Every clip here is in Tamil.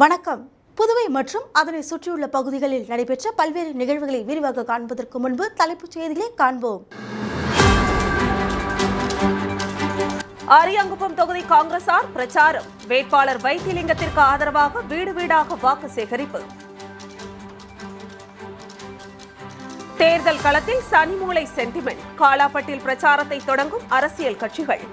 வணக்கம். புதுவை மற்றும் அதனை சுற்றியுள்ள பகுதிகளில் நடைபெற்ற பல்வேறு நிகழ்வுகளை விரிவாக காண்பதற்கு முன்பு தலைப்புச் செய்திகளை காண்போம். அரியாங்குப்பம் தொகுதி காங்கிரசார் பிரச்சாரம். வேட்பாளர் வைத்திலிங்கத்திற்கு ஆதரவாக வீடு வீடாக வாக்கு சேகரிப்பு. தேர்தல் களத்தில் சனிமூலை சென்டிமெண்ட். காலாப்பட்டில் பிரச்சாரத்தை தொடங்கும் அரசியல் கட்சிகள்.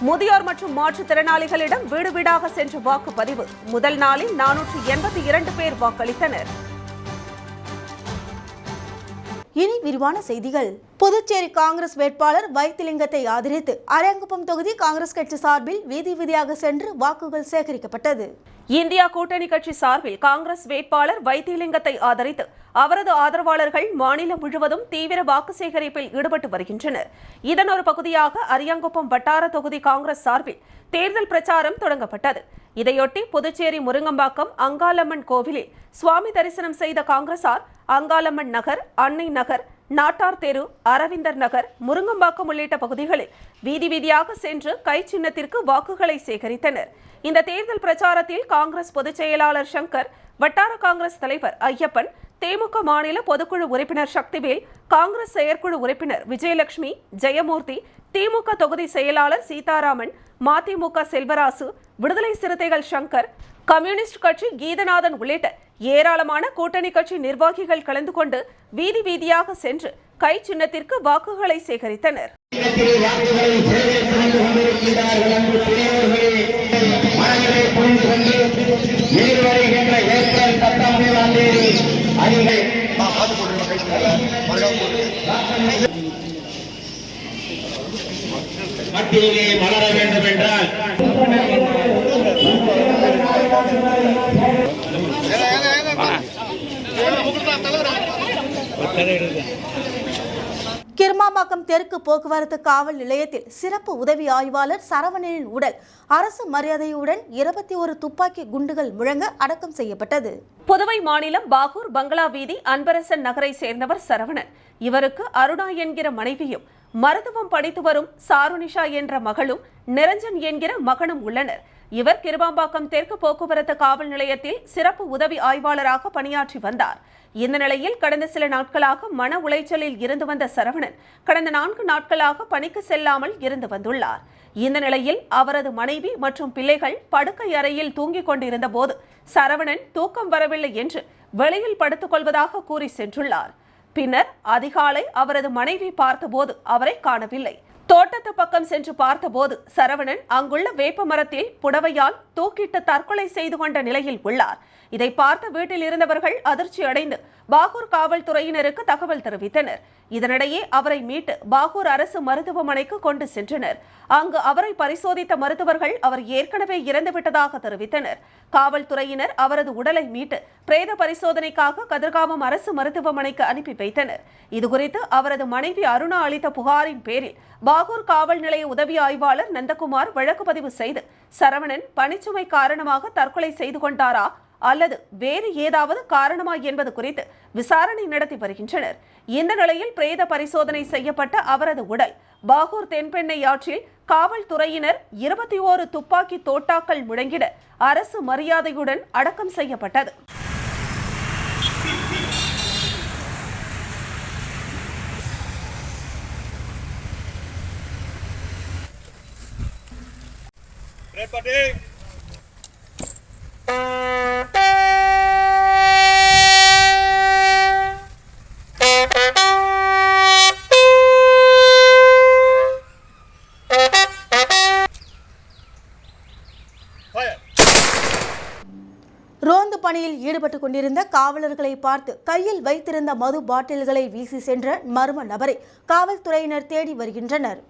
முதியோர் மற்றும் மாற்றுத்திறனாளிகளிடம் வீடு வீடாக சென்று வாக்குப்பதிவு. முதல் நாளில் நானூற்று எண்பத்தி இரண்டு பேர் வாக்களித்தனர். இனி விரிவான செய்திகள். புதுச்சேரி காங்கிரஸ் வேட்பாளர் வைத்திலிங்கத்தை ஆதரித்து அரங்குப்பம் தொகுதி காங்கிரஸ் கட்சி சார்பில் வீதி வீதியாக சென்று வாக்குகள் சேகரிக்கப்பட்டது. இந்தியா கூட்டணி கட்சி சார்பில் காங்கிரஸ் வேட்பாளர் வைத்திலிங்கத்தை ஆதரித்து அவரது ஆதரவாளர்கள் மாநிலம் முழுவதும் தீவிர வாக்கு சேகரிப்பில் ஈடுபட்டு வருகின்றனர். இதன் ஒரு பகுதியாக அரியாங்குப்பம் வட்டார தொகுதி காங்கிரஸ் சார்பில் தேர்தல் பிரச்சாரம் தொடங்கப்பட்டது. இதையொட்டி புதுச்சேரி முருங்கம்பாக்கம் அங்காளம்மன் கோவிலில் சுவாமி தரிசனம் செய்த காங்கிரசார் அங்காளம்மன் நகர் அன்னை நகர் நாட்டார் தெரு அரவிந்தர் நகர் முருங்கம்பாக்கம் உள்ளிட்ட பகுதிகளில் வீதி வீதியாக சென்று கை சின்னத்திற்கு வாக்குகளை சேகரித்தனர். இந்த தேர்தல் பிரச்சாரத்தில் காங்கிரஸ் பொதுச் செயலாளர் சங்கர் வட்டார காங்கிரஸ் தலைவர் ஐயப்பன் தேமுக மாநில பொதுக்குழு உறுப்பினர் சக்திவேல் காங்கிரஸ் செயற்குழு உறுப்பினர் விஜயலட்சுமி ஜெயமூர்த்தி திமுக தொகுதி செயலாளர் சீதாராமன் மதிமுக செல்வராசு விடுதலை சிறுத்தைகள் சங்கர் கம்யூனிஸ்ட் கட்சி கீதநாதன் உள்ளிட்ட ஏராளமான கூட்டணி கட்சி நிர்வாகிகள் கலந்து கொண்டு வீதி வீதியாக சென்று கை சின்னத்திற்கு வாக்குகளை சேகரித்தனர். மனதிலே புரிந்து கொண்டு எதிர்வருகின்ற ஏப்ரல் பத்தொன்பதாம் தேதி அதிகள் மத்தியிலே மலர வேண்டும் என்றால் கிருமாம்பாக்கம் தெற்கு போக்குவரத்து காவல் நிலையத்தில் சிறப்பு உதவி ஆய்வாளர் சரவணனின் உடல் அரசு மரியாதையுடன் இருபத்தி ஒரு துப்பாக்கி குண்டுகள் முழங்க அடக்கம் செய்யப்பட்டது. புதுவை மாநிலம் பாகூர் பங்களா வீதி அன்பரசன் நகரை சேர்ந்தவர் சரவணன். இவருக்கு அருணா என்கிற மனைவியும் மருத்துவம் படித்து வரும் சாருனிஷா என்ற மகளும் நிரஞ்சன் என்கிற மகனும் உள்ளனர். இவர் கிருபாம்பாக்கம் தெற்கு போக்குவரத்து காவல் நிலையத்தில் சிறப்பு உதவி ஆய்வாளராக பணியாற்றி வந்தார். இந்த நிலையில் கடந்த சில நாட்களாக மன உளைச்சலில் இருந்து வந்த சரவணன் கடந்த நான்கு நாட்களாக பணிக்கு செல்லாமல் இருந்து வந்துள்ளார். இந்த நிலையில் அவரது மனைவி மற்றும் பிள்ளைகள் படுக்கை அறையில் தூங்கிக் கொண்டிருந்த போது சரவணன் தூக்கம் வரவில்லை என்று வெளியில் படுத்துக் கொள்வதாக கூறி சென்றுள்ளார். பின்னர் அதிகாலை அவரது மனைவி பார்த்தபோது அவரை காணவில்லை. தோட்டத்து பக்கம் சென்று பார்த்தபோது சரவணன் அங்குள்ள வேப்ப மரத்தில் புடவையால் தூக்கிட்டு தற்கொலை செய்து கொண்ட நிலையில் உள்ளார். இதை பார்த்து வீட்டில் இருந்தவர்கள் அதிர்ச்சி அடைந்து பாகூர் காவல்துறையினருக்கு தகவல் தெரிவித்தனர். இதனிடையே அவரை மீட்டு பாகூர் அரசு மருத்துவமனைக்கு கொண்டு சென்றனர். அங்கு அவரை பரிசோதித்த மருத்துவர்கள் அவர் ஏற்கனவே இறந்துவிட்டதாக தெரிவித்தனர். காவல்துறையினர் அவரது உடலை மீட்டு பிரேத பரிசோதனைக்காக கதிர்காமம் அரசு மருத்துவமனைக்கு அனுப்பி வைத்தனர். இதுகுறித்து அவரது மனைவி அருணா அளித்த புகாரின் பேரில் பாகூர் காவல் நிலைய உதவி ஆய்வாளர் நந்தகுமார் வழக்கு பதிவு செய்து சரவணன் பணிச்சுமை காரணமாக தற்கொலை செய்து கொண்டாரா அல்லது வேறு ஏதாவது காரணமா என்பது குறித்து விசாரணை நடத்தி வருகின்றனர் இந்த நிலையில் பிரேத பரிசோதனை செய்யப்பட்ட அவரது உடல் பாகூர் தென்பெண்ணை ஆற்றில் காவல்துறையினர் இருபத்தி ஓரு துப்பாக்கி தோட்டாக்கள் முழங்கிட அரசு மரியாதையுடன் அடக்கம் செய்யப்பட்டது Ready? கொண்டிருந்த காவலர்களை பார்த்து கையில் வைத்திருந்த மது பாட்டில்களை வீசி சென்ற மர்ம நபரை காவல்துறையினர் தேடி வருகின்றனர்.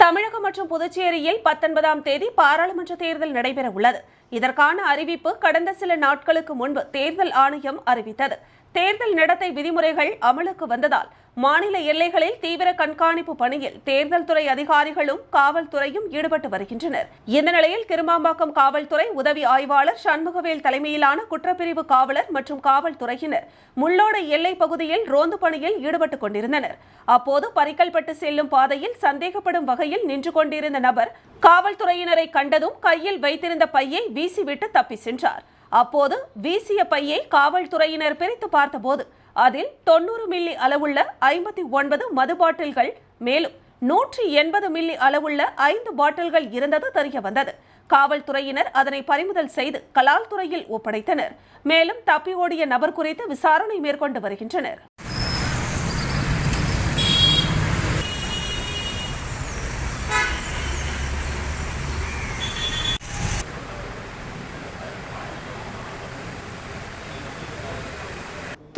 தமிழகம் மற்றும் புதுச்சேரியில் பத்தொன்பதாம் தேதி பாராளுமன்ற தேர்தல் நடைபெற உள்ளது இதற்கான அறிவிப்பு கடந்த சில நாட்களுக்கு முன்பு தேர்தல் ஆணையம் அறிவித்தது. தேர்தல் நடத்தை விதிமுறைகள் அமலுக்கு வந்ததால் மாநில எல்லைகளில் தீவிர கண்காணிப்பு பணியில் தேர்தல் துறை அதிகாரிகளும் காவல்துறையும் ஈடுபட்டு வருகின்றனர். இந்த நிலையில் கிருமாம்பாக்கம் காவல்துறை உதவி ஆய்வாளர் சண்முகவேல் தலைமையிலான குற்றப்பிரிவு காவலர் மற்றும் காவல்துறையினர் முள்ளோட எல்லை பகுதியில் ரோந்து பணியில் ஈடுபட்டுக் கொண்டிருந்தனர். அப்போது பறிக்கல்பட்டு செல்லும் பாதையில் சந்தேகப்படும் வகையில் நின்று கொண்டிருந்த நபர் காவல்துறையினரை கண்டதும் கையில் வைத்திருந்த பையை வீசிவிட்டு தப்பி சென்றார். அப்போது வீசிய பையை காவல்துறையினர் பிரித்து பார்த்தபோது அதில் தொண்ணூறு மில்லி அளவுள்ள ஐம்பத்தி ஒன்பது மது பாட்டில்கள் மேலும் நூற்றி எண்பது மில்லி அளவுள்ள ஐந்து பாட்டில்கள் இருந்தது தெரிய வந்தது. காவல்துறையினர் அதனை பறிமுதல் செய்து கலால் துறையில் ஒப்படைத்தனர். மேலும் தப்பி ஓடிய நபர் குறித்து விசாரணை மேற்கொண்டு வருகின்றனர்.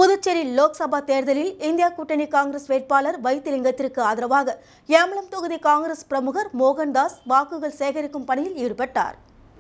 புதுச்சேரி லோக்சபா தேர்தலில் இந்தியா கூட்டணி காங்கிரஸ் வேட்பாளர் வைத்திலிங்கத்திற்கு ஆதரவாக ஏமலம் தொகுதி காங்கிரஸ் பிரமுகர் மோகன்தாஸ் வாக்குகள் சேகரிக்கும் பணியில் ஈடுபட்டார்.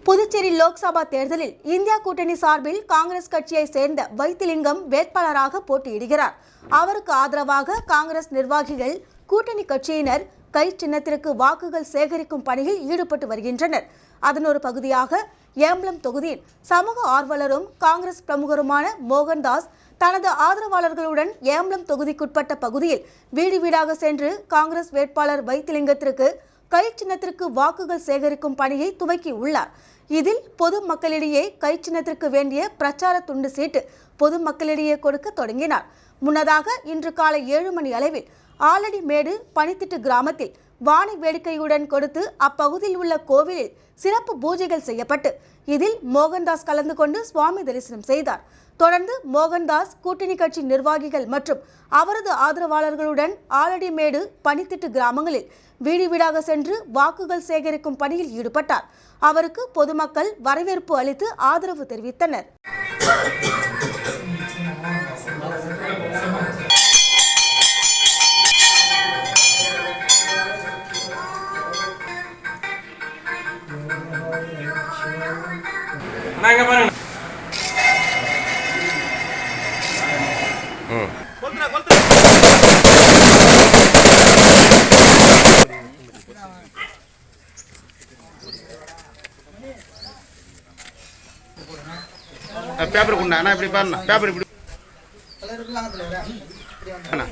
புதுச்சேரி லோக்சபா தேர்தலில் இந்தியா கூட்டணி சார்பில் காங்கிரஸ் கட்சியை சேர்ந்த வைத்திலிங்கம் வேட்பாளராக போட்டியிடுகிறார். அவருக்கு ஆதரவாக காங்கிரஸ் நிர்வாகிகள் கூட்டணி கட்சியினர் கை சின்னத்திற்கு வாக்குகள் சேகரிக்கும் பணியில் ஈடுபட்டு வருகின்றனர். அதன் ஒரு பகுதியாக ஏம்பலம் தொகுதியில் சமூக ஆர்வலரும் காங்கிரஸ் பிரமுகருமான மோகன்தாஸ் தனது ஆதரவாளர்களுடன் ஏம்பலம் தொகுதிக்குட்பட்ட பகுதியில் வீடு வீடாக சென்று காங்கிரஸ் வேட்பாளர் வைத்திலிங்கத்திற்கு கை சின்னத்திற்கு வாக்குகள் சேகரிக்கும் பணியை துவக்கி உள்ளார். இதில் பொது மக்களிடையே கை சின்னத்திற்கு வேண்டிய பிரச்சார துண்டு சீட்டு பொது மக்களிடையே கொடுக்க தொடங்கினார். முன்னதாக இன்று காலை ஏழு மணி அளவில் ஆலடிமேடு பனித்திட்டு கிராமத்தில் வாணி வேடிக்கையுடன் கொடுத்து அப்பகுதியில் உள்ள கோவிலில் சிறப்பு பூஜைகள் செய்யப்பட்டு இதில் மோகன்தாஸ் கலந்து கொண்டு சுவாமி தரிசனம் செய்தார். தொடர்ந்து மோகன்தாஸ் கூட்டணி கட்சி நிர்வாகிகள் மற்றும் அவரது ஆதரவாளர்களுடன் ஆலடிமேடு பனித்திட்டு கிராமங்களில் வீடு வீடாக சென்று வாக்குகள் சேகரிக்கும் பணியில் ஈடுபட்டார். அவருக்கு பொதுமக்கள் வரவேற்பு அளித்து ஆதரவு தெரிவித்தனர். பேப்பர் கொண்டா? அண்ணா இப்படி பாருண்ணா. பேப்பர் இப்படி அண்ணா.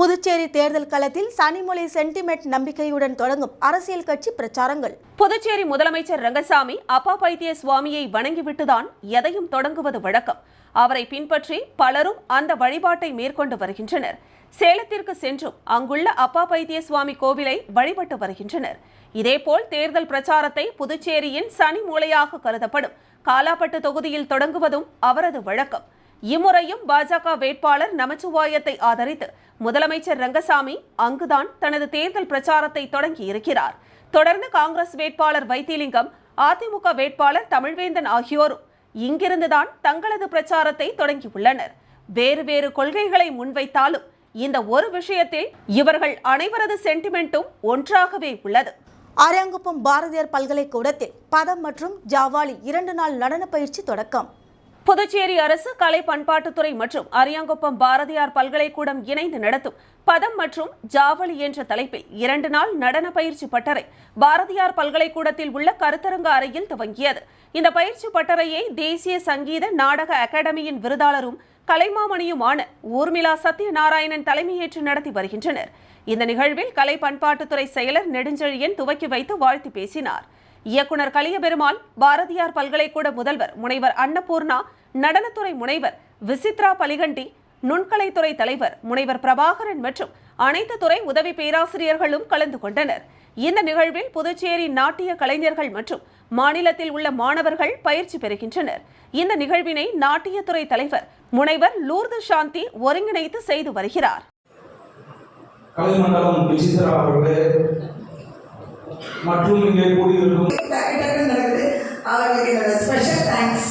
புதுச்சேரி தேர்தல் களத்தில் சனிமொழி சென்டிமெண்ட் நம்பிக்கையுடன் தொடங்கும் அரசியல் கட்சி பிரச்சாரங்கள். புதுச்சேரி முதலமைச்சர் ரங்கசாமி அப்பா பைத்திய சுவாமியை வணங்கிவிட்டுதான் எதையும் தொடங்குவது வழக்கம். அவரை பின்பற்றி பலரும் அந்த வழிபாட்டை மேற்கொண்டு வருகின்றனர். சேலத்திற்கு சென்றும் அங்குள்ள அப்பா பைத்திய சுவாமி கோவிலை வழிபட்டு வருகின்றனர். இதேபோல் தேர்தல் பிரச்சாரத்தை புதுச்சேரியின் சனி மூலையாக கருதப்படும். காலாப்பட்டு தொகுதியில் தொடங்குவதும் அவரது வழக்கம். இம்முறையும் பாஜக வேட்பாளர் நமச்சிவாயத்தை ஆதரித்து முதலமைச்சர் ரங்கசாமி அங்குதான் தனது தேர்தல் பிரச்சாரத்தை தொடங்கி இருக்கிறார். தொடர்ந்து காங்கிரஸ் வேட்பாளர் வைத்திலிங்கம் அதிமுக வேட்பாளர் தமிழ்வேந்தன் ஆகியோரும் இங்கிருந்துதான் தங்களது பிரச்சாரத்தை தொடங்கியுள்ளனர் வேறு வேறு கொள்கைகளை முன்வைத்தாலும் இந்த ஒரு விஷயத்தில் இவர்கள் அனைவரது சென்டிமெண்ட்டும் ஒன்றாகவே உள்ளது. அரங்குப்பம் பாரதியார் பல்கலைக்கூடத்தில் பதம் மற்றும் ஜாவாலி இரண்டு நாள் நடன பயிற்சி தொடக்கம். புதுச்சேரி அரசு கலை பண்பாட்டுத்துறை மற்றும் அரியாங்குப்பம் பாரதியார் பல்கலைக்கூடம் இணைந்து நடத்தும் பதம் மற்றும் ஜாவளி என்ற தலைப்பில் இரண்டு நாள் நடன பயிற்சி பட்டறை பாரதியார் பல்கலைக்கூடத்தில் உள்ள கருத்தரங்க அறையில் துவங்கியது. இந்த பயிற்சி பட்டறையை தேசிய சங்கீத நாடக அகாடமியின் விருதாளரும் கலைமாமணியுமான ஊர்மிளா சத்யநாராயணன் தலைமையேற்று நடத்தி வருகின்றனர். இந்த நிகழ்வில் கலை பண்பாட்டுத்துறை செயலர் நெடுஞ்செழியன் துவக்கி வைத்து வாழ்த்து பேசினார். இயக்குனர் கலியபெருமாள் பாரதியார் பல்கலைக்கூட முதல்வர் முனைவர் அன்னபூர்ணா நடனத்துறை முனைவர் விசித்ரா பலிகண்டி நுண்கலைத்துறை தலைவர் முனைவர் பிரபாகரன் மற்றும் அனைத்து துறை உதவி பேராசிரியர்களும் கலந்து கொண்டனர். இந்த நிகழ்வில் புதுச்சேரி நாட்டிய கலைஞர்கள் மற்றும் மாநிலத்தில் உள்ள மாணவர்கள் பயிற்சி பெறுகின்றனர். இந்த நிகழ்வினை நாட்டியத்துறை தலைவர் முனைவர் லூர்து சாந்தி ஒருங்கிணைத்து செய்து வருகிறார். மற்றும் இங்கே கூடியிருக்கும். அவர்களுக்கு ஸ்பெஷல் தேங்க்ஸ்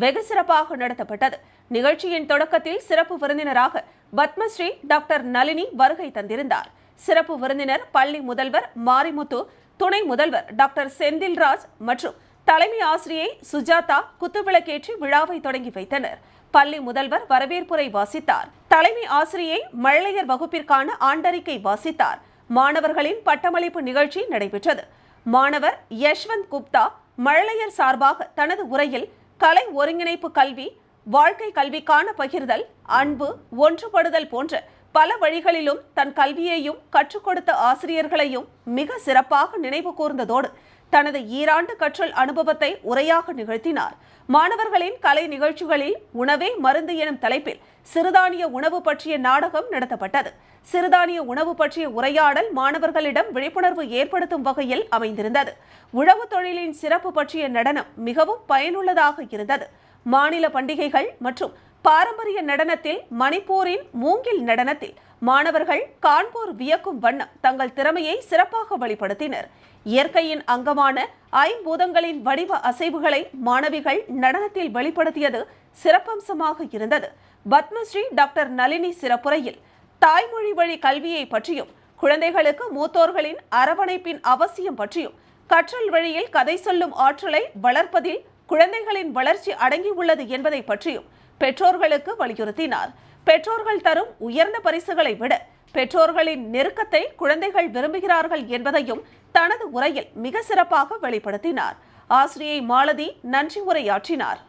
வெகு சிறப்பாக நடத்தப்பட்டது. நிகழ்ச்சியின் தொடக்கத்தில் சிறப்பு விருந்தினராக பத்மஸ்ரீ டாக்டர் நளினி வருகை தந்திருந்தார். சிறப்பு விருந்தினர் பள்ளி முதல்வர் மாரிமுத்து துணை முதல்வர் டாக்டர் செந்தில்ராஜ் மற்றும் தலைமை ஆசிரியை சுஜாதா குத்துவிளக்கேற்றி விழாவை தொடங்கி வைத்தனர். பள்ளி முதல்வர் வரவேற்புரை வாசித்தார். தலைமை ஆசிரியை மழலையர் வகுப்பிற்கான ஆண்டறிக்கை வாசித்தார். மாணவர்களின் பட்டமளிப்பு நிகழ்ச்சி நடைபெற்றது. மாணவர் யஷ்வந்த் குப்தா மழலையர் சார்பாக தனது உரையில் கலை ஒருங்கிணைப்பு கல்வி வாழ்க்கை கல்விக்கான பகிர்தல் அன்பு ஒன்றுபடுதல் போன்ற பல வழிகளிலும் தன் கல்வியையும் கற்றுக் கொடுத்த ஆசிரியர்களையும் மிக சிறப்பாக நினைவு கூர்ந்ததோடு தனது ஈராண்டு கற்றல் அனுபவத்தை உரையாக நிகழ்த்தினார். மாணவர்களின் கலை நிகழ்ச்சிகளில் உணவே மருந்து எனும் தலைப்பில் சிறுதானிய உணவு பற்றிய நாடகம் நடத்தப்பட்டது. சிறுதானிய உணவு பற்றிய உரையாடல் மாணவர்களிடம் விழிப்புணர்வு ஏற்படுத்தும் வகையில் அமைந்திருந்தது. உழவு தொழிலின் சிறப்பு பற்றிய நடனம் மிகவும் பயனுள்ளதாக இருந்தது. மாநில பண்டிகைகள் மற்றும் பாரம்பரிய நடனத்தில் மணிப்பூரின் மூங்கில் நடனத்தில் மாணவர்கள் காண்போர் வியக்கும் வண்ணம் தங்கள் திறமையை சிறப்பாக வெளிப்படுத்தினர். இயற்கையின் அங்கமான ஐம்பூதங்களின் வடிவ அசைவுகளை மாணவிகள் நடனத்தில் வெளிப்படுத்தியது சிறப்பம்சமாக இருந்தது. பத்மஸ்ரீ டாக்டர் நளினி சிறப்புரையில் தாய்மொழி வழி கல்வியை பற்றியும் குழந்தைகளுக்கு மூத்தோர்களின் அரவணைப்பின் அவசியம் பற்றியும் கற்றல் வழியில் கதை சொல்லும் ஆற்றலை வளர்ப்பதில் குழந்தைகளின் வளர்ச்சி அடங்கியுள்ளது என்பதை பற்றியும் பெற்றோர்களுக்கு வலியுறுத்தினார். பெற்றோர்கள் தரும் உயர்ந்த பரிசுகளை விட பெற்றோர்களின் நெருக்கத்தை குழந்தைகள் விரும்புகிறார்கள் என்பதையும் தனது உரையில் மிக சிறப்பாக வெளிப்படுத்தினார். ஆசிரியை மாலதி நன்றி உரையாற்றினார்.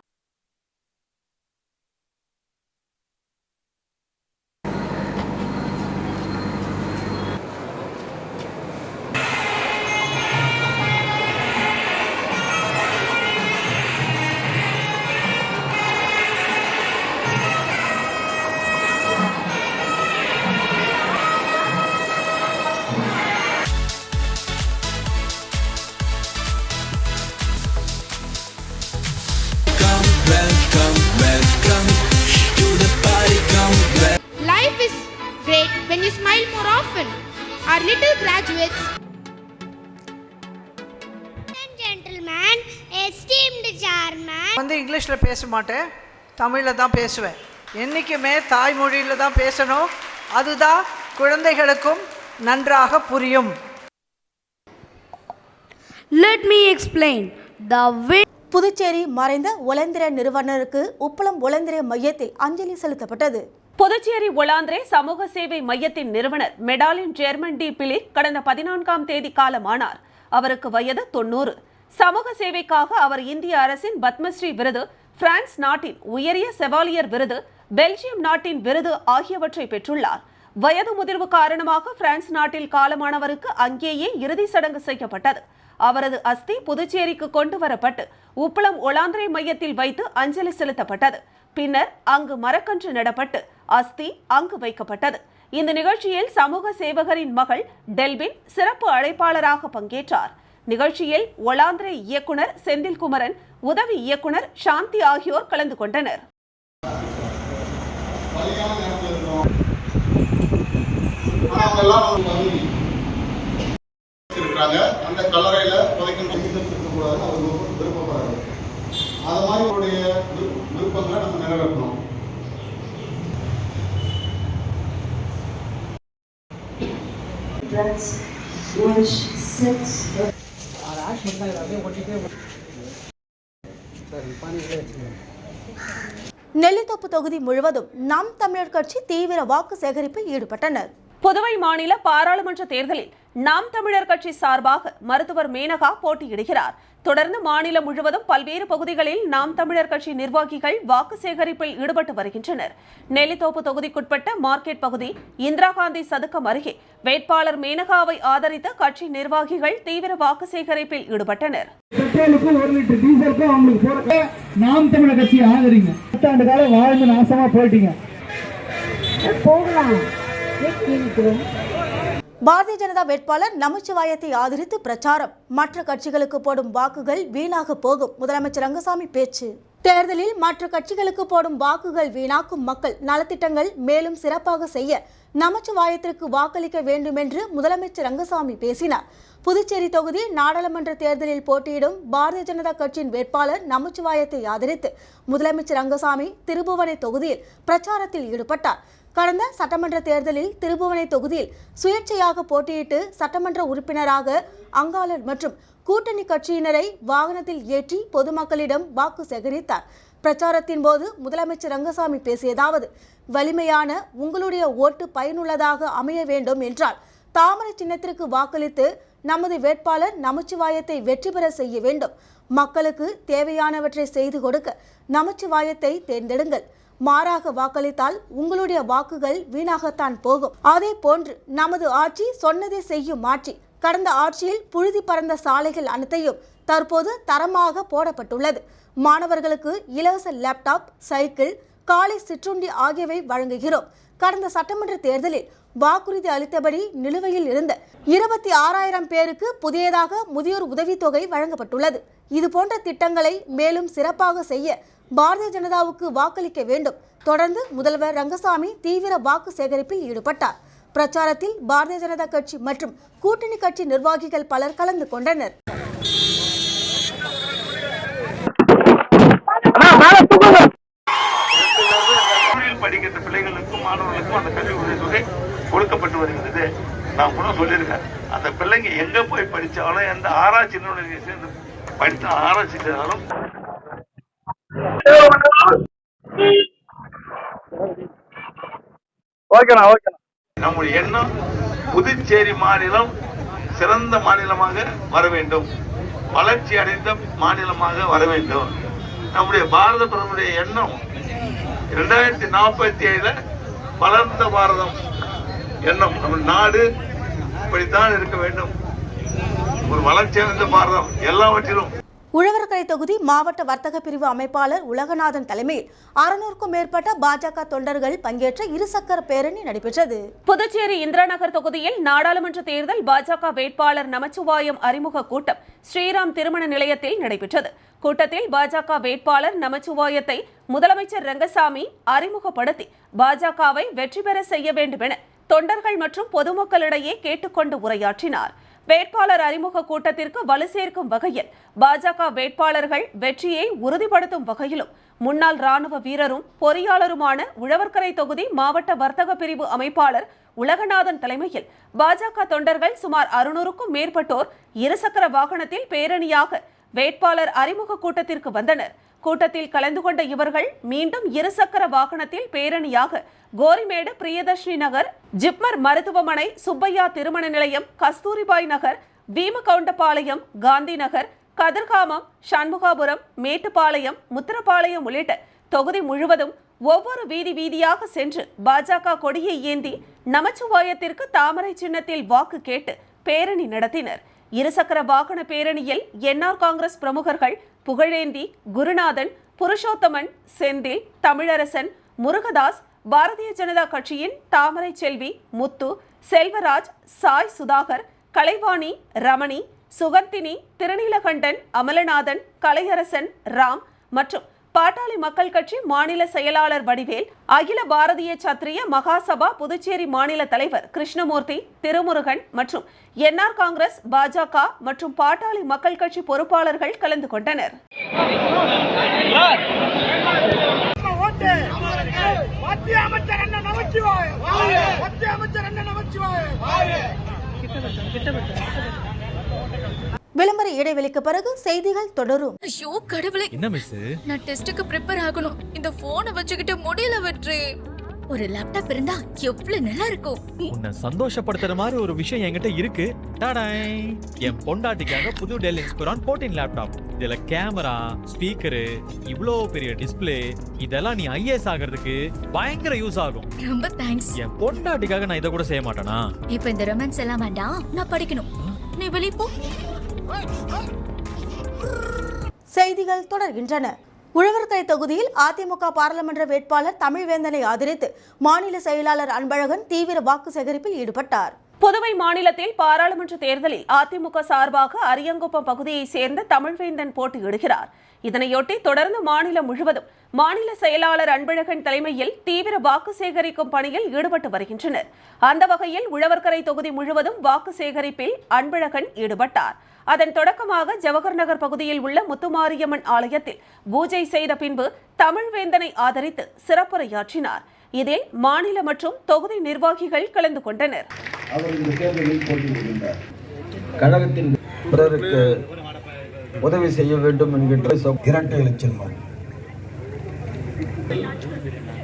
பேச மாட்டேன். தமிழில் தான் பேசுவேன். என்றைக்குமே தாய்மொழியில் தான் பேசணும். அதுதான் குழந்தைகளுக்கும் நன்றாக புரியும். Let me explain. The way Puducherry மறைந்த ஒலந்திர நிறுவனருக்கு உப்பளம் ஒலந்திர மையத்தில் அஞ்சலி செலுத்தப்பட்டது. புதுச்சேரி ஒலாந்திரே சமூக சேவை மையத்தின் நிறுவனர் மெடாலின் ஜெர்மன் டி பிலிப் கடந்த பதினான்காம் தேதி காலமானார். அவருக்கு வயது தொண்ணூறு. சமூக சேவைக்காக அவர் இந்திய அரசின் பத்மஸ்ரீ விருது பிரான்ஸ் நாட்டின் உயரிய செவாலியர் விருது பெல்ஜியம் நாட்டின் விருது ஆகியவற்றை பெற்றுள்ளார். வயது முதிர்வு காரணமாக பிரான்ஸ் நாட்டில் காலமானவருக்கு அங்கேயே இறுதி சடங்கு செய்யப்பட்டது. அவரது அஸ்தி புதுச்சேரிக்கு கொண்டு வரப்பட்டு உப்பளம் ஒளாந்திரை மையத்தில் வைத்து அஞ்சலி செலுத்தப்பட்டது. பின்னர் அங்கு மரக்கன்று நடப்பட்டு அஸ்தி அங்கு வைக்கப்பட்டது. இந்த நிகழ்ச்சியில் சமூக சேவகரின் மகள் டெல்பின் சிறப்பு அழைப்பாளராக பங்கேற்றார். நிகழ்ச்சியில் ஒலாந்திரை இயக்குனர் செந்தில்குமரன் உதவி இயக்குனர் சாந்தி ஆகியோர் கலந்து கொண்டனர். இருக்காங்க அந்த கல்லறையில புதைக்கும் இருக்கக்கூடாதுன்னு அவர் விருப்ப- விருப்பப்படுறாரு அது மாதிரி நெல்லித்தோப்பு தொகுதி முழுவதும் நாம் தமிழர் கட்சி தீவிர வாக்கு சேகரிப்பில் ஈடுபட்டனர். புதுவை மாநில பாராளுமன்ற தேர்தலில் நாம் தமிழர் கட்சி சார்பாக மருத்துவர் மேனகா போட்டியிடுகிறார். தொடர்ந்து மாநிலம் முழுவதும் பல்வேறு பகுதிகளில் நாம் தமிழர் கட்சி நிர்வாகிகள் வாக்கு சேகரிப்பில் ஈடுபட்டு வருகின்றனர். நெல்லித்தோப்பு தொகுதிக்குட்பட்ட மார்க்கெட் பகுதி இந்திரா காந்தி சதுக்கம் அருகே வேட்பாளர் மேனகாவை ஆதரித்த கட்சி நிர்வாகிகள் தீவிர வாக்கு சேகரிப்பில் ஈடுபட்டனர். நாம் தமிழர் கட்சியை ஆதரிங்க. பத்தாண்டு காலம் வாழ்ந்து நாசமா போயிட்டீங்க. பாரதிய ஜனதா வேட்பாளர் நமச்சிவாயத்தை ஆதரித்து பிரச்சாரம். மற்ற கட்சிகளுக்கு போடும் வாக்குகள் வீணாக போகும். முதலமைச்சர் ரங்கசாமி பேச்சு. தேர்தலில் மற்ற கட்சிகளுக்கு போடும் வாக்குகள் வீணாக்கும் மக்கள் நலத்திட்டங்கள் மேலும் சிறப்பாக செய்ய நமச்சிவாயத்திற்கு வாக்களிக்க வேண்டும் என்று முதலமைச்சர் ரங்கசாமி பேசினார். புதுச்சேரி தொகுதி நாடாளுமன்ற தேர்தலில் போட்டியிடும் பாரதிய ஜனதா கட்சியின் வேட்பாளர் நமச்சிவாயத்தை ஆதரித்து முதலமைச்சர் ரங்கசாமி திருபுவனை தொகுதியில் பிரச்சாரத்தில் ஈடுபட்டார். கடந்த சட்டமன்ற தேர்தலில் திருபுவனை தொகுதியில் சுயேட்சையாக போட்டியிட்டு சட்டமன்ற உறுப்பினராக அங்காளர் மற்றும் கூட்டணி கட்சியினரை வாகனத்தில் ஏற்றி பொதுமக்களிடம் வாக்கு சேகரித்தார். பிரச்சாரத்தின் போது முதலமைச்சர் ரங்கசாமி பேசியதாவது வலிமையான உங்களுடைய ஓட்டு பயனுள்ளதாக அமைய வேண்டும் என்றால் தாமரை சின்னத்திற்கு வாக்களித்து நமது வேட்பாளர் நமச்சிவாயத்தை வெற்றி பெற செய்ய வேண்டும். மக்களுக்கு தேவையானவற்றை செய்து கொடுக்க நமச்சிவாயத்தை தேர்ந்தெடுங்கள். மாறாக வாக்களித்தால் உங்களுடைய வாக்குகள் வீணாகத்தான் போகும். அதே போன்று நமது ஆட்சி சொன்னதை செய்யும் ஆட்சி கடந்த ஆட்சியில் புழுதி பறந்த சாலைகள் அனைத்தையும் தற்போது தரமாக போடப்பட்டுள்ளது. மாணவர்களுக்கு இலவச லேப்டாப் சைக்கிள் காலை சிற்றுண்டி ஆகியவை வழங்குகிறோம். கடந்த சட்டமன்ற தேர்தலில் வாக்குறுதி அளித்தபடி நிலுவையில் இருந்த இருபத்தி ஆறாயிரம் பேருக்கு புதியதாக முதியோர் உதவித்தொகை வழங்கப்பட்டுள்ளது. இதுபோன்ற திட்டங்களை மேலும் சிறப்பாக செய்ய பாரதிய ஜனதாவுக்கு வாக்களிக்க வேண்டும். தொடர்ந்து முதல்வர் ரங்கசாமி தீவிர வாக்கு சேகரிப்பில் ஈடுபட்டார். பிரச்சாரத்தில் பாரதிய ஜனதா கட்சி மற்றும் கூட்டணி கட்சி நிர்வாகிகள் பலர் கலந்து கொண்டனர். படிக்கின்ற பிள்ளைகளுக்கும் மாணவர்களுக்கும் அந்த கல்வி உதவித்தொகை கொடுக்கப்பட்டு வருகிறது. நான் கூட சொல்லியிருக்கேன். அந்த பிள்ளைங்க எங்க போய் படிச்சாலும் எந்த ஆராய்ச்சி நிறுவனத்தில் சேர்ந்து படித்த ஆராய்ச்சி செய்தாலும் ஓகேண்ணா ஓகேண்ணா. நம்முடைய எண்ணம் புதுச்சேரி மாநிலம் சிறந்த மாநிலமாக வர வேண்டும். வளர்ச்சி அடைந்த மாநிலமாக வர வேண்டும். நம்முடைய பாரத பிரதமருடைய எண்ணம் இரண்டாயிரத்தி நாற்பத்தி ஏழுல வளர்ந்த பாரதம் எண்ணம். நம்ம நாடு இப்படித்தான் இருக்க வேண்டும். ஒரு வளர்ச்சி அடைந்த பாரதம் எல்லாவற்றிலும் உழவர்கரை தொகுதி மாவட்ட வர்த்தக பிரிவு அமைப்பாளர் உலகநாதன் தலைமையில் அறுநூறுக்கும் மேற்பட்ட பாஜக தொண்டர்கள் பங்கேற்ற இருசக்கர பேரணி நடைபெற்றது. புதுச்சேரி இந்திராநகர் தொகுதியில் நாடாளுமன்ற தேர்தல் பாஜக வேட்பாளர் நமச்சிவாயம் அறிமுக கூட்டம் ஸ்ரீராம் திருமண நிலையத்தில் நடைபெற்றது. கூட்டத்தில் பாஜக வேட்பாளர் நமச்சிவாயத்தை முதலமைச்சர் ரங்கசாமி அறிமுகப்படுத்தி பாஜகவை வெற்றி பெற செய்ய வேண்டும் என தொண்டர்கள் மற்றும் பொதுமக்களிடையே கேட்டுக்கொண்டு உரையாற்றினார். வேட்பாளர் அறிமுக கூட்டத்திற்கு வலு சேர்க்கும் வகையில் பாஜக வேட்பாளர்கள் வெற்றியை உறுதிப்படுத்தும் வகையிலும் முன்னாள் ராணுவ வீரரும் பொறியாளருமான உழவர்கரை தொகுதி மாவட்ட வர்த்தக பிரிவு அமைப்பாளர் உலகநாதன் தலைமையில் பாஜக தொண்டர்கள் சுமார் அறுநூறுக்கும் மேற்பட்டோர் இருசக்கர வாகனத்தில் பேரணியாக வேட்பாளர் அறிமுக கூட்டத்திற்கு வந்தனர். கூட்டத்தில் கலந்து கொண்ட இவர்கள் மீண்டும் இருசக்கர வாகனத்தில் பேரணியாக கோரிமேடு பிரியதர்ஷினி நகர் ஜிப்மர் மருத்துவமனை சுப்பையா திருமண நிலையம் கஸ்தூரிபாய் நகர் வீமகவுண்டபாளையம் காந்தி நகர் கதிர்காமம் சண்முகாபுரம் மேட்டுப்பாளையம் முத்திரப்பாளையம் உள்ளிட்ட தொகுதி முழுவதும் ஒவ்வொரு வீதி வீதியாக சென்று பாஜக கொடியை ஏந்தி நமச்சிவாயத்திற்கு தாமரை சின்னத்தில் வாக்கு கேட்டு பேரணி நடத்தினர். இருசக்கர வாகன பேரணியில் என்ஆர் காங்கிரஸ் பிரமுகர்கள் புகழேந்தி குருநாதன் புருஷோத்தமன் செந்தில் தமிழரசன் முருகதாஸ் பாரதிய ஜனதா கட்சியின் தாமரை செல்வி முத்து செல்வராஜ் சாய் சுதாகர் கலைவாணி ரமணி சுகந்தினி திருநீலகண்டன் அமலநாதன் கலையரசன் ராம் மற்றும் பாட்டாளி மக்கள் கட்சி மாநில செயலாளர் வடிவேல் அகில பாரதிய சத்திரிய மகாசபா புதுச்சேரி மாநில தலைவர் கிருஷ்ணமூர்த்தி திருமுருகன் மற்றும் என்ஆர் காங்கிரஸ் பாஜக மற்றும் பாட்டாளி மக்கள் கட்சி பொறுப்பாளர்கள் கலந்து கொண்டனர். விளம்பர இடைவெளிக்கு பிறகு செய்திகள் தொடரும். ஐயோ கடவுளே. என்ன மிஸ் நான் டெஸ்ட்டுக்கு ப்ரிப்பேர் ஆகணும். இந்த போனை வச்சுக்கிட்டு முடியல வெற்றி. ஒரு லேப்டாப் இருந்தா எவ்வளவு நல்லா இருக்கும். உன்னை சந்தோஷப்படுத்துற மாதிரி ஒரு விஷயம் என்கிட்ட இருக்கு. டாடாய். என் பொண்டாட்டிக்காக புது டெல் இன்ஸ்பிரான் 14 லேப்டாப் இதுல கேமரா ஸ்பீக்கரு இவ்ளோ பெரிய டிஸ்ப்ளே இதெல்லாம் நீ ஐஏஎஸ் ஆகிறதுக்கு பயங்கர யூஸ் ஆகும். ரொம்ப தேங்க்ஸ் என் பொண்டாட்டிக்காக நான் இதை கூட செய்ய மாட்டேனா? இப்போ இந்த ரொமான்ஸ் எல்லாம் வேண்டாம். நான் படிக்கணும். நீ வெளிய போ. செய்திகள் தொடர்கின்றன. உழவர்கரை தொகுதியில் அதிமுக பாராளுமன்ற வேட்பாளர் தமிழ்வேந்தனை ஆதரித்து மாநில செயலாளர் அன்பழகன் தீவிர வாக்கு சேகரிப்பில் ஈடுபட்டார். புதுவை மாநிலத்தில் பாராளுமன்ற தேர்தலில் அதிமுக சார்பாக அரியங்குப்பம் பகுதியைச் சேர்ந்த தமிழ்வேந்தன் போட்டியிடுகிறார். இதனையொட்டி தொடர்ந்து மாநிலம் முழுவதும் மாநில செயலாளர் அன்பழகன் தலைமையில் தீவிர வாக்கு சேகரிக்கும் பணியில் ஈடுபட்டு வருகின்றனர். அந்த வகையில் உழவர்கரை தொகுதி முழுவதும் வாக்கு சேகரிப்பில் அன்பழகன் ஈடுபட்டார். அதன் தொடக்கமாக ஜவஹர் நகர் பகுதியில் உள்ள முத்துமாரியம்மன் ஆலயத்தில் பூஜை செய்த பின்பு தமிழ்வேந்தனை ஆதரித்து சிறப்புரையாற்றினார். இதில் மாநில மற்றும் தொகுதி நிர்வாகிகள் கலந்து கொண்டனர். அவர் இந்த தேர்தலில் போட்டியிடுகின்றார் கழகத்தின் பிறருக்கு உதவி செய்ய வேண்டும் என்கின்ற சொ- இரட்டை இலட்சம் ரூபாய்.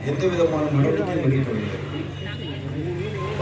எந்த விதமான நடவடிக்கையும் எடுக்கவில்லை.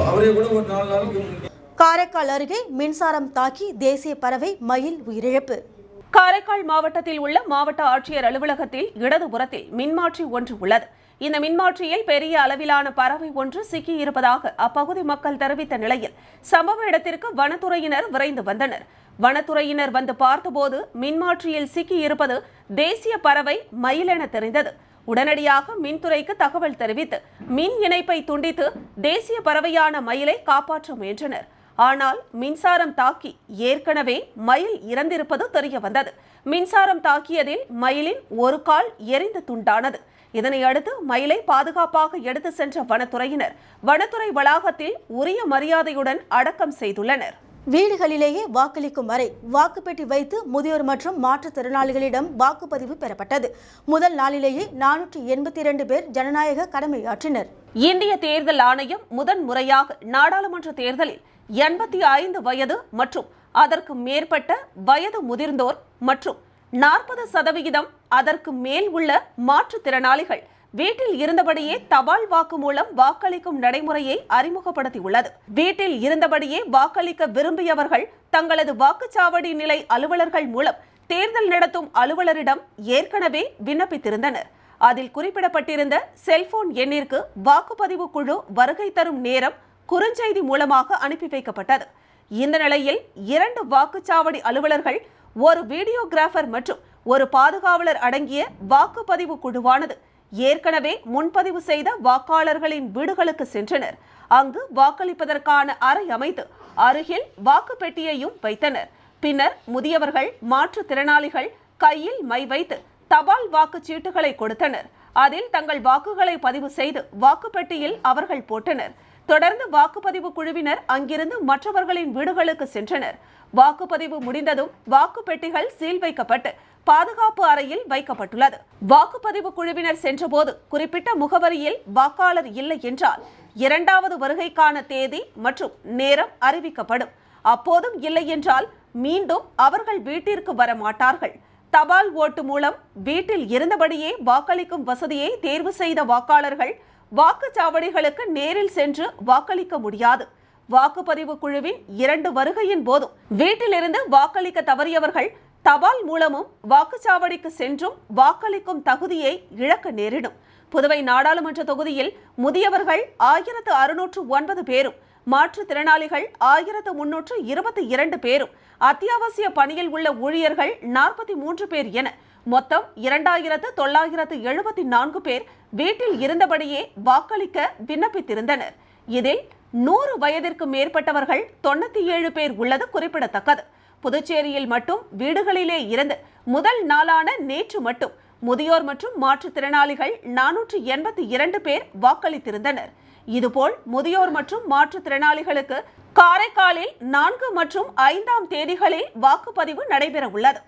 அவரை கூட ஒரு நாலு நாளைக்கு முன்னாடி காரைக்கால் அருகே மின்சாரம் தாக்கி தேசிய பறவை மயில் உயிரிழப்பு. காரைக்கால் மாவட்டத்தில் உள்ள மாவட்ட ஆட்சியர் அலுவலகத்தில் இடதுபுறத்தில் மின்மாற்றி ஒன்று உள்ளது. இந்த மின்மாற்றியில் பெரிய அளவிலான பறவை ஒன்று சிக்கியிருப்பதாக அப்பகுதி மக்கள் தெரிவித்த நிலையில் சம்பவ இடத்திற்கு வனத்துறையினர் விரைந்து வந்தனர். வனத்துறையினர் வந்து பார்த்தபோது மின்மாற்றியில் சிக்கியிருப்பது தேசிய பறவை மயில் என தெரிந்தது. உடனடியாக மின்துறைக்கு தகவல் தெரிவித்து மின் இணைப்பை துண்டித்து தேசிய பறவையான மயிலை காப்பாற்ற முயன்றனர். ஆனால் மின்சாரம் தாக்கி ஏற்கனவே மயில் இறந்திருப்பது தெரிய வந்தது மின்சாரம் தாக்கியதில் மயிலின் ஒரு கால் எரிந்து துண்டானது. இதனை அடுத்து மயிலை பாதுகாப்பாக எடுத்து சென்ற வனத்துறையினர் வனத்துறை வளாகத்தில் உரிய மரியாதையுடன் அடக்கம் செய்துள்ளனர். வீடுகளிலேயே வாக்களிக்கும் வரை வாக்குப்பெட்டி வைத்து முதியோர் மற்றும் மாற்றுத்திறனாளிகளிடம் வாக்குப்பதிவு பெறப்பட்டது. முதல் நாளிலேயே நானூற்றி எண்பத்தி இரண்டு பேர் ஜனநாயக கடமையாற்றினர். இந்திய தேர்தல் ஆணையம் முதன் முறையாக நாடாளுமன்ற தேர்தலில் எண்பத்தி ஐந்து வயது மற்றும் அதற்கு மேற்பட்ட வயது முதிர்ந்தோர் மற்றும் நாற்பது சதவிகிதம் அதற்கு மேல் உள்ள மாற்றுத்திறனாளிகள் வீட்டில் இருந்தபடியே தபால் வாக்கு மூலம் வாக்களிக்கும் நடைமுறையை அறிமுகப்படுத்தியுள்ளது. வீட்டில் இருந்தபடியே வாக்களிக்க விரும்பியவர்கள் தங்களது வாக்குச்சாவடி நிலை அலுவலர்கள் மூலம் தேர்தல் நடத்தும் அலுவலரிடம் ஏற்கனவே விண்ணப்பித்திருந்தனர். அதில் குறிப்பிடப்பட்டிருந்த செல்போன் எண்ணிற்கு வாக்குப்பதிவு குழு வருகை தரும் நேரம் குறுஞ்செய்தி மூலமாக அனுப்பி வைக்கப்பட்டது. இந்த நிலையில் இரண்டு வாக்குச்சாவடி அலுவலர்கள் ஒரு வீடியோகிராஃபர் மற்றும் ஒரு பாதுகாவலர் அடங்கிய வாக்குப்பதிவு குழுவானது ஏற்கனவே முன்பதிவு செய்த வாக்காளர்களின் வீடுகளுக்கு சென்றனர். அங்கு வாக்களிப்பதற்கான அறை அமைத்து அருகில் வாக்கு பெட்டியையும் வைத்தனர். பின்னர் முதியவர்கள் மாற்றுத்திறனாளிகள் கையில் மை வைத்து தபால் வாக்குச்சீட்டுகளை கொடுத்தனர். அதில் தங்கள் வாக்குகளை பதிவு செய்து வாக்குப்பெட்டியில் அவர்கள் போட்டனர். தொடர்ந்து வாக்குப்பதிவு குழுவினர் அங்கிருந்து மற்றவர்களின் வீடுகளுக்கு சென்றனர். வாக்குப்பதிவு முடிந்ததும் வாக்குப்பெட்டிகள் சீல் வைக்கப்பட்டு பாதுகாப்பு அறையில் வைக்கப்பட்டுள்ளது. வாக்குப்பதிவு குழுவினர் சென்றபோது குறிப்பிட்ட முகவரியில் வாக்காளர் இல்லை என்றால் இரண்டாவது வருகைக்கான தேதி மற்றும் நேரம் அறிவிக்கப்படும். அப்போதும் இல்லை என்றால் மீண்டும் அவர்கள் வீட்டிற்கு வர மாட்டார்கள் தபால் ஓட்டு மூலம் வீட்டில் இருந்தபடியே வாக்களிக்கும் வசதியை தேர்வு செய்த வாக்காளர்கள் வாக்குச்சாவடிகளுக்கு நேரில் சென்று வாக்களிக்க முடியாது. வாக்குப்பதிவு குழுவின் இரண்டு வருகையின் போதும் வீட்டிலிருந்து வாக்களிக்க தவறியவர்கள் தபால் மூலமும் வாக்குச்சாவடிக்கு சென்றும் வாக்களிக்கும் தகுதியை இழக்க நேரிடும். புதுவை நாடாளுமன்ற தொகுதியில் முதியவர்கள் ஆயிரத்து அறுநூற்று ஒன்பது பேரும் மாற்றுத்திறனாளிகள் ஆயிரத்து முன்னூற்று இருபத்தி இரண்டு பேரும் அத்தியாவசிய பணியில் உள்ள ஊழியர்கள் நாற்பத்தி மூன்று பேர் என மொத்தம் இரண்டாயிரத்து தொள்ளாயிரத்து எழுபத்தி நான்கு பேர் வீட்டில் இருந்தபடியே வாக்களிக்க விண்ணப்பித்திருந்தனர். இதில் நூறு வயதிற்கு மேற்பட்டவர்கள் தொண்ணூத்தி ஏழு பேர் உள்ளது குறிப்பிடத்தக்கது. புதுச்சேரியில் மட்டும் வீடுகளிலே இருந்து முதல் நாளான நேற்று மட்டும் முதியோர் மற்றும் மாற்றுத்திறனாளிகள் நானூற்று எண்பத்தி இரண்டு பேர் வாக்களித்திருந்தனர். இதுபோல் முதியோர் மற்றும் மாற்றுத்திறனாளிகளுக்கு காரைக்காலில் நான்கு மற்றும் ஐந்தாம் தேதிகளில் வாக்குப்பதிவு நடைபெற உள்ளது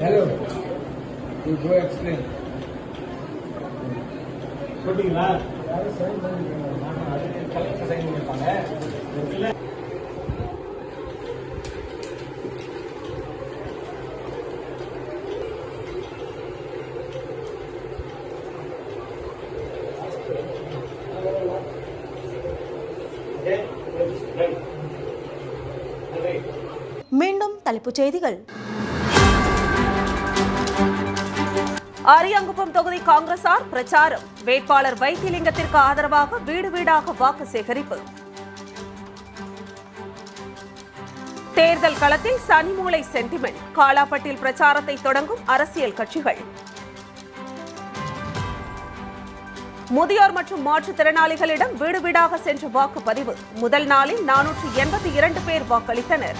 ஹலோ யூ கோ எக்ஸ்பிளைன் போட்டீங்களா தலைப்புச் செய்திகள். அரியாங்குப்பம் தொகுதி காங்கிரசார் பிரச்சாரம். வேட்பாளர் வைத்திலிங்கத்திற்கு ஆதரவாக வீடு வீடாக வாக்கு சேகரிப்பு. தேர்தல் களத்தில் சனிமூலை சென்டிமெண்ட். காலாப்பட்டில் பிரச்சாரத்தை தொடங்கும் அரசியல் கட்சிகள். முதியோர் மற்றும் மாற்றுத்திறனாளிகளிடம் வீடு வீடாக சென்று வாக்குப்பதிவு. முதல் நாளில் நானூற்று எண்பத்தி இரண்டு பேர் வாக்களித்தனர்.